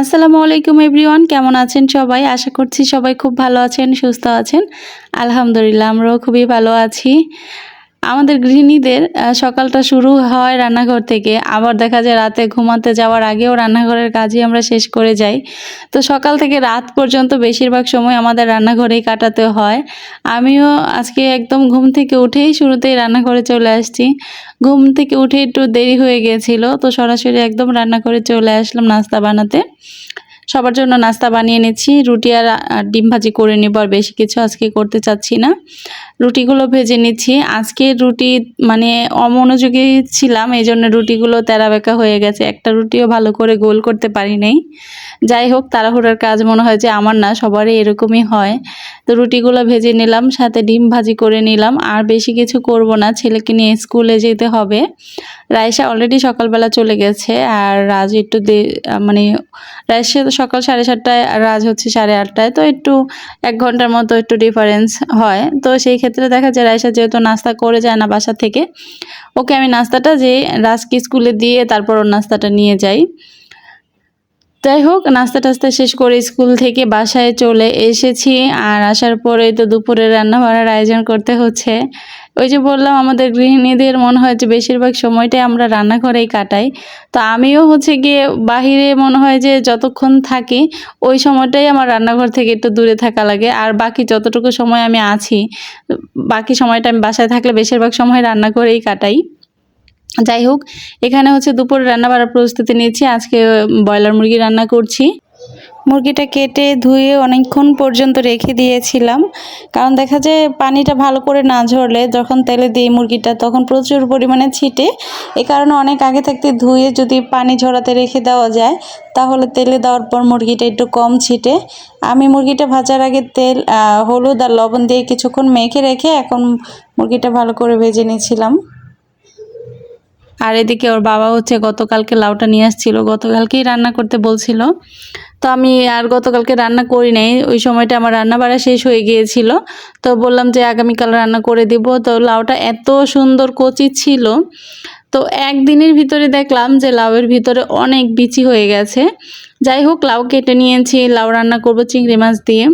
আসসালামু আলাইকুম এভরিওয়ান, কেমন আছেন সবাই? আশা করছি সবাই খুব ভালো আছেন, সুস্থ আছেন। আলহামদুলিল্লাহ, আমরাও খুবই ভালো আছি। আমাদের গৃহিণীদের সকালটা শুরু হয় রান্নাঘর থেকে। আবার দেখা যায় রাতে ঘুমাতে যাওয়ার আগেও রান্নাঘরের কাজই আমরা শেষ করে যাই। তো সকাল থেকে রাত পর্যন্ত বেশিরভাগ সময় আমাদের রান্নাঘরেই কাটাতে হয়। আমিও আজকে একদম ঘুম থেকে উঠেই শুরুতেই রান্নাঘরে চলে আসছি। ঘুম থেকে উঠে একটু দেরি হয়ে গিয়েছিল তো সরাসরি একদম রান্নাঘরে চলে আসলাম নাস্তা বানাতে। সবার জন্য নাস্তা বানিয়ে নিচ্ছি। রুটি আর ডিম ভাজি করে নিব আর বেশি কিছু আজকে করতে চাচ্ছি না। রুটিগুলো ভেজে নিচ্ছি। আজকে রুটি মানে অমনোযোগী ছিলাম এই জন্য রুটিগুলো তেরা বেঁকা হয়ে গেছে। একটা রুটিও ভালো করে গোল করতে পারি নাই। যাই হোক, তাড়াহুড়ার কাজ মনে হয় যে আমার না, সবারই এরকমই হয়। তো রুটিগুলো ভেজে নিলাম, সাথে ডিম ভাজি করে নিলাম। আর বেশি কিছু করব না, ছেলেকে নিয়ে স্কুলে যেতে হবে। রায়সা অলরেডি সকালবেলা চলে গেছে, আর রাজ একটু মানে রাইসা তো সকাল সাড়ে সাতটায় রাজ হচ্ছে সাড়ে আটটায়। তো একটু এক ঘণ্টার মতো একটু ডিফারেন্স হয়। তো সেই ক্ষেত্রে দেখা যায় রাইসা যেহেতু নাস্তা করে যায় না বাসা থেকে, ওকে আমি নাস্তাটা যে রাজকে স্কুলে দিয়ে তারপর ওর নাস্তাটা নিয়ে যাই। যাই হোক, নাস্তা টাস্তা শেষ করে স্কুল থেকে বাসায় চলে এসেছি। আর আসার পরে তো দুপুরে রান্না বাড়ার আয়োজন করতে হচ্ছে। ওই যে বললাম, আমাদের গৃহিণীদের মনে হয় যে বেশিরভাগ সময়টাই আমরা রান্নাঘরেই কাটাই। তো আমিও হচ্ছে গিয়ে বাহিরে মনে হয় যে যতক্ষণ থাকি, ওই সময়টাই আমার রান্নাঘর থেকে একটু দূরে থাকা লাগে। আর বাকি যতটুকু সময় আমি আছি, বাকি সময়টা আমি বাসায় থাকলে বেশিরভাগ সময় রান্নাঘরেই কাটাই। যাই হোক, এখানে হচ্ছে দুপুরে রান্না বাড়ার প্রস্তুতি নিয়েছি আজকে ব্রয়লার মুরগি রান্না করছি। মুরগিটা কেটে ধুয়ে অনেকক্ষণ পর্যন্ত রেখে দিয়েছিলাম। কারণ দেখা যায় পানিটা ভালো করে না ঝরলে যখন তেলে দিই মুরগিটা, তখন প্রচুর পরিমাণে ছিটে। এ কারণে অনেক আগে থাকতে ধুয়ে যদি পানি ঝরাতে রেখে দেওয়া যায়, তাহলে তেলে দেওয়ার পর মুরগিটা একটু কম ছিটে। আমি মুরগিটা ভাজার আগে তেল হলুদ আর লবণ দিয়ে কিছুক্ষণ মেখে রেখে এখন মুরগিটা ভালো করে ভেজে নিয়েছিলাম। আর এদিকে ওর বাবা হচ্ছে গতকালকে লাউটা নিয়ে আসছিল, গতকালকেই রান্না করতে বলছিল। তো আমি আর গতকালকে রান্না করি নাই, ওই সময়টা আমার রান্না বাড়া শেষ হয়ে গিয়েছিল। তো বললাম যে আগামীকাল রান্না করে দিব। তো লাউটা এত সুন্দর কচি ছিল। তো একদিনের ভিতরে দেখলাম যে লাউয়ের ভিতরে অনেক বিচি হয়ে গেছে। যাই হোক, লাউ কেটে নিয়েছি, লাউ রান্না করব চিংড়ি মাছ দিয়ে।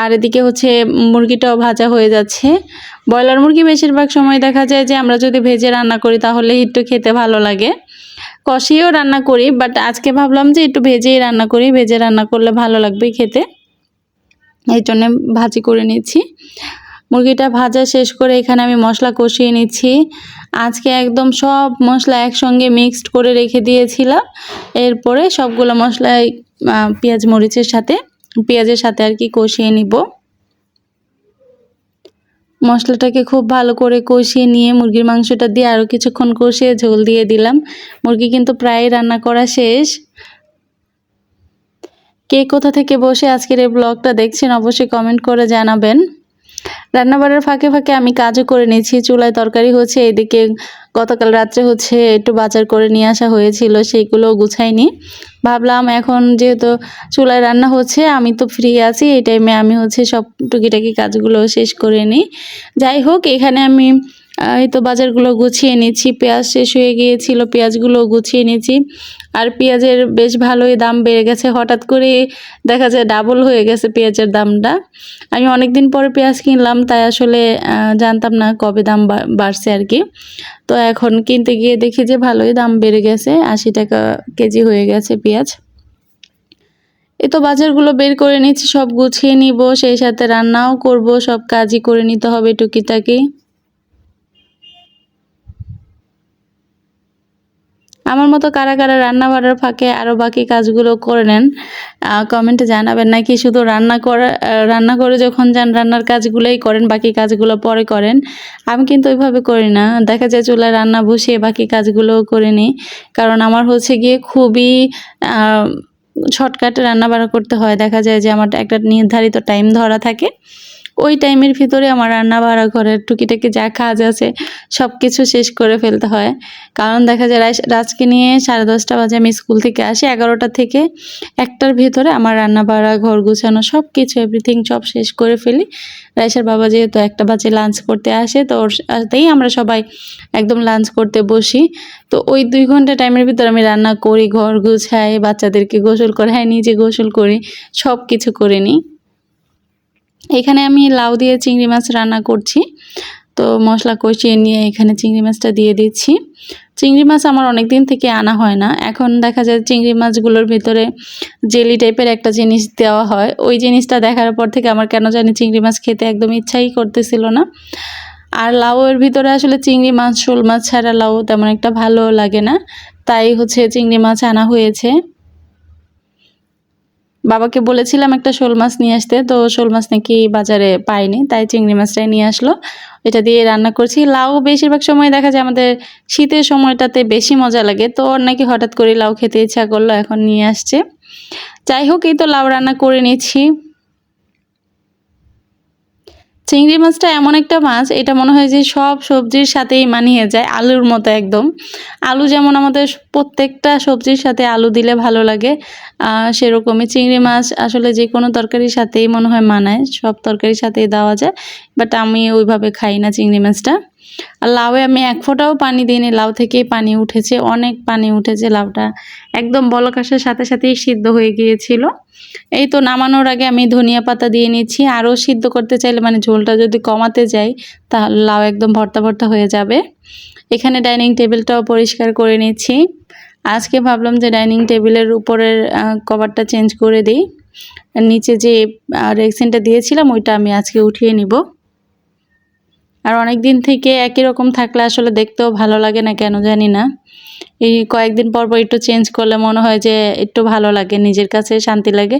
আর এদিকে হচ্ছে মুরগিটাও ভাজা হয়ে যাচ্ছে। ব্রয়লার মুরগি বেশিরভাগ সময় দেখা যায় যে আমরা যদি ভেজে রান্না করি তাহলে একটু খেতে ভালো লাগে। কষিয়েও রান্না করি বাট আজকে ভাবলাম যে একটু ভেজেই রান্না করি ভেজে রান্না করলে ভালো লাগবে খেতে। এই জন্যে ভাজি করে নিচ্ছি মুরগিটা ভাজা শেষ করে এখানে আমি মশলা কষিয়ে নিচ্ছি। আজকে একদম সব মশলা একসঙ্গে মিক্সড করে রেখে দিয়েছিলাম। এরপরে সবগুলো মশলা আহ, পেঁয়াজ মরিচের সাথে পেঁয়াজের সাথে আর কি কষিয়ে নিব। মশলাটাকে খুব ভালো করে কষিয়ে নিয়ে মুরগির মাংসটা দিয়ে আরও কিছুক্ষণ কষিয়ে ঝোল দিয়ে দিলাম। মুরগি কিন্তু প্রায় রান্না করা শেষ। কে কোথা থেকে বসে আজকের এই ব্লগটা দেখছেন অবশ্যই কমেন্ট করে জানাবেন। রান্নাবাড়ার ফাঁকে ফাঁকে আমি কাজও করে নিয়েছি, চুলায় তরকারি হচ্ছে, এদিকে গতকাল রাত্রে হচ্ছে একটু বাজার করে নিয়ে আসা হয়েছিল, সেইগুলো গুছাইনি। ভাবলাম এখন যেহেতু চুলায় রান্না হচ্ছে, আমি তো ফ্রি আছি, এই টাইমে আমি হচ্ছে সব টুকিটাকি কাজগুলো শেষ করে নিই। যাই হোক, এখানে আমি এই তো বাজারগুলো গুছিয়ে নিচ্ছি। পেঁয়াজ শেষ হয়ে গিয়েছিল, পেঁয়াজগুলো গুছিয়ে নিচ্ছি। আর পেঁয়াজের বেশ ভালোই দাম বেড়ে গেছে। হঠাৎ করে দেখা যায় ডাবল হয়ে গেছে পেঁয়াজের দামটা। আমি অনেক দিন পরে পেঁয়াজ কিনলাম, তাই আসলে জানতাম না কবে দাম বাড়ছে আর কি। তো এখন কিনতে গিয়ে দেখি যে ভালোই দাম বেড়ে গেছে, আশি টাকা কেজি হয়ে গেছে পেঁয়াজ। এ তো বাজারগুলো বের করে নিচ্ছি, সব গুছিয়ে নিব, সেই সাথে রান্নাও করব, সব কাজই করে নিতে হবে টুকিটাকি। আমার মতো কারা কারা রান্না বাড়ার ফাঁকে আরও বাকি কাজগুলো করে নেন কমেন্টে জানাবেন। নাকি শুধু রান্না করা রান্না করে যখন যান, রান্নার কাজগুলোই করেন, বাকি কাজগুলো পরে করেন? আমি কিন্তু ওইভাবে করি না। দেখা যায় চুলায় রান্না বসিয়ে বাকি কাজগুলোও করে নিই। কারণ আমার হচ্ছে গিয়ে খুবই শর্টকাটে রান্না বাড়া করতে হয়। দেখা যায় যে আমার একটা নির্ধারিত টাইম ধরা থাকে। ওই টাইমের ভিতরে আমার রান্না বাড়া ঘরের টুকিটাকি যা কাজ আছে সব কিছু শেষ করে ফেলতে হয়। কারণ দেখা যায় রাজ- রাজকে নিয়ে সাড়ে দশটা বাজে আমি স্কুল থেকে আসি, এগারোটা থেকে একটার ভিতরে আমার রান্না বাড়া ঘর গুছানো সব কিছু এভরিথিং সব শেষ করে ফেলি। রাইসার বাবা যেহেতু একটা বাজে লাঞ্চ করতে আসে, তো ওর সাথেই আমরা সবাই একদম লাঞ্চ করতে বসি। তো ওই দুই ঘণ্টা টাইমের ভিতরে আমি রান্না করি, ঘর গুছাই, বাচ্চাদেরকে গোসল করাই, নিজে গোসল করি সব কিছু করে নিই। এখানে আমি লাউ দিয়ে চিংড়ি মাছ রান্না করছি। তো মশলা কষিয়ে নিয়ে এখানে চিংড়ি মাছটা দিয়ে দিচ্ছি। চিংড়ি মাছ আমার অনেক দিন থেকে আনা হয় না। এখন দেখা যায় চিংড়ি মাছগুলোর ভিতরে জেলি টাইপের একটা জিনিস দেওয়া হয়। ওই জিনিসটা দেখার পর থেকে আমার কেন জানি চিংড়ি মাছ খেতে একদম ইচ্ছাই করতেছিল না। আর লাউয়ের ভিতরে আসলে চিংড়ি মাছ, শোল মাছ ছাড়া লাউ তেমন একটা ভালো লাগে না। তাই হচ্ছে চিংড়ি মাছ আনা হয়েছে। বাবাকে বলেছিলাম একটা শোল মাছ নিয়ে আসতে, তো শোল মাছ নাকি বাজারে পাইনি, তাই চিংড়ি মাছটাই নিয়ে আসলো। এটা দিয়ে রান্না করছি। লাউ বেশিরভাগ সময় দেখা যায় আমাদের শীতের সময়টাতে বেশি মজা লাগে, তো ওর নাকি হঠাৎ করে লাউ খেতে ইচ্ছা করল, এখন নিয়ে আসছে। যাই হোক, এই তো লাউ রান্না করে নিচ্ছি চিংড়ি মাছটা এমন একটা মাছ, এটা মনে হয় যে সব সবজির সাথেই মানিয়ে যায়, আলুর মতো একদম। আলু যেমন আমাদের প্রত্যেকটা সবজির সাথে আলু দিলে ভালো লাগে সেরকমই চিংড়ি মাছ আসলে যে কোনো তরকারির সাথেই মনে হয় মানায়, সব তরকারির সাথেই দেওয়া যায় বাট আমি ওইভাবে খাই না চিংড়ি মাছটা। আর লাউয়ে আমি এক ফোঁটাও পানি দিইনি। লাউ থেকেই পানি উঠেছে, অনেক পানি উঠেছে লাউটা। একদম বলক আসার সাথে সাথেই সিদ্ধ হয়ে গিয়েছিল। এই তো নামানোর আগে আমি ধনিয়া পাতা দিয়ে নিচ্ছি। আরও সিদ্ধ করতে চাইলে মানে ঝোলটা যদি কমাতে যাই, তাহলে লাউ একদম ভর্তা ভর্তা হয়ে যাবে। এখানে ডাইনিং টেবিলটাও পরিষ্কার করে নিচ্ছি। আজকে ভাবলাম যে ডাইনিং টেবিলের উপরের কভারটা চেঞ্জ করে দিই। নিচে যে রেক্সিনটা দিয়েছিলাম, ওইটা আমি আজকে উঠিয়ে নিব। আর অনেক দিন থেকে একই রকম থাকলে আসলে দেখতেও ভালো লাগে না, কেন জানি না। এই কয়েকদিন পর পর একটু চেঞ্জ করলে মনে হয় যে একটু ভালো লাগে, নিজের কাছে শান্তি লাগে।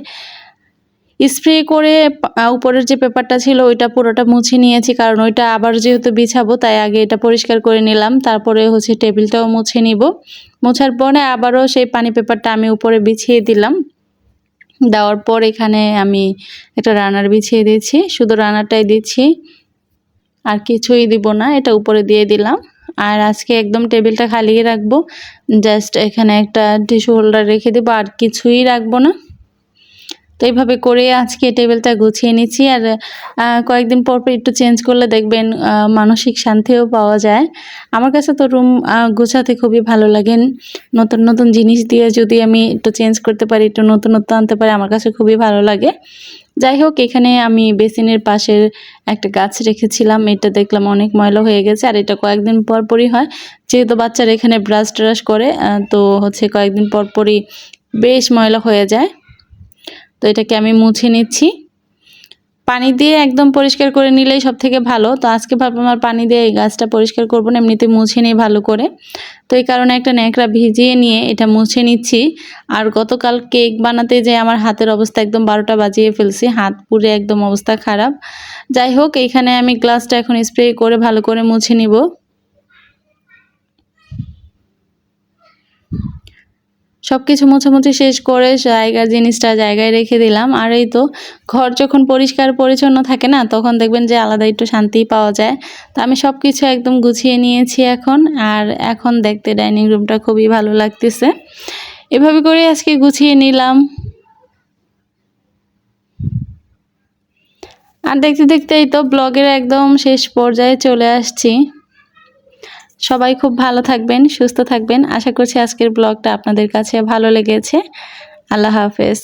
স্প্রে করে উপরের যে পেপারটা ছিল ওইটা পুরোটা মুছে নিয়েছি, কারণ ওইটা আবার যেহেতু বিছাবো, তাই আগে এটা পরিষ্কার করে নিলাম, তারপরে হচ্ছে টেবিলটাও মুছে নিব। মোছার পরে আবারও সেই পানি পেপারটা আমি উপরে বিছিয়ে দিলাম। দেওয়ার পর এখানে আমি একটা রানার বিছিয়ে দিচ্ছি শুধু রানারটাই দিচ্ছি। আর কিছুই দিব না, এটা উপরে দিয়ে দিলাম। আর আজকে একদম টেবিলটা খালি রাখব জাস্ট এখানে একটা টিস্যু হোল্ডার রেখে দেবো, আর কিছুই রাখব না। তো এইভাবে করে আজকে টেবিলটা গুছিয়ে নিচ্ছি আর কয়েকদিন পর পর একটু চেঞ্জ করলে দেখবেন মানসিক শান্তিও পাওয়া যায়। আমার কাছে তো রুম গুছাতে খুবই ভালো লাগে। নতুন নতুন জিনিস দিয়ে যদি আমি একটু চেঞ্জ করতে পারি, একটু নতুনত্ব আনতে পারি, আমার কাছে খুবই ভালো লাগে। যাই হোক, এখানে আমি বেসিনের পাশের একটা গাছ রেখেছিলাম। এটা দেখলাম অনেক ময়লা হয়ে গেছে আর এটা কয়েকদিন পর পরই হয়। যেহেতু বাচ্চারা এখানে ব্রাশ ট্রাশ করে তো হচ্ছে কয়েকদিন পর পরই বেশ ময়লা হয়ে যায়। তো এটাকে আমি মুছে নিচ্ছি। পানি দিয়ে একদম পরিষ্কার করে নিলেই সব থেকে ভালো। তো আজকে ভাবলাম আর পানি দিয়ে এই গাছটা পরিষ্কার করব না, এমনিতে মুছে নিই ভালো করে। তো এই কারণে একটা ন্যাকড়া ভিজিয়ে নিয়ে এটা মুছে নিচ্ছি। আর গতকাল কেক বানাতে যে আমার হাতের অবস্থা একদম বারোটা বাজিয়ে ফেলছি, হাত পুরে একদম অবস্থা খারাপ। যাই হোক এইখানে আমি গ্লাসটা এখন স্প্রে করে ভালো করে মুছে নিব। সব কিছু মোছামুছি শেষ করে জায়গার জিনিসটা জায়গায় রেখে দিলাম। আর এই তো ঘর যখন পরিষ্কার পরিচ্ছন্ন থাকে না, তখন দেখবেন যে আলাদা একটু শান্তি পাওয়া যায়। তো আমি সব কিছু একদম গুছিয়ে নিয়েছি এখন। আর এখন দেখতে ডাইনিং রুমটা খুবই ভালো লাগতেছে। এভাবে করে আজকে গুছিয়ে নিলাম। আর দেখতে দেখতে এই তো ব্লগের একদম শেষ পর্যায়ে চলে আসছি। সবাই খুব ভালো থাকবেন, সুস্থ থাকবেন। আশা করছি আজকের ব্লগটা আপনাদের কাছে ভালো লেগেছে। আল্লাহ হাফেজ।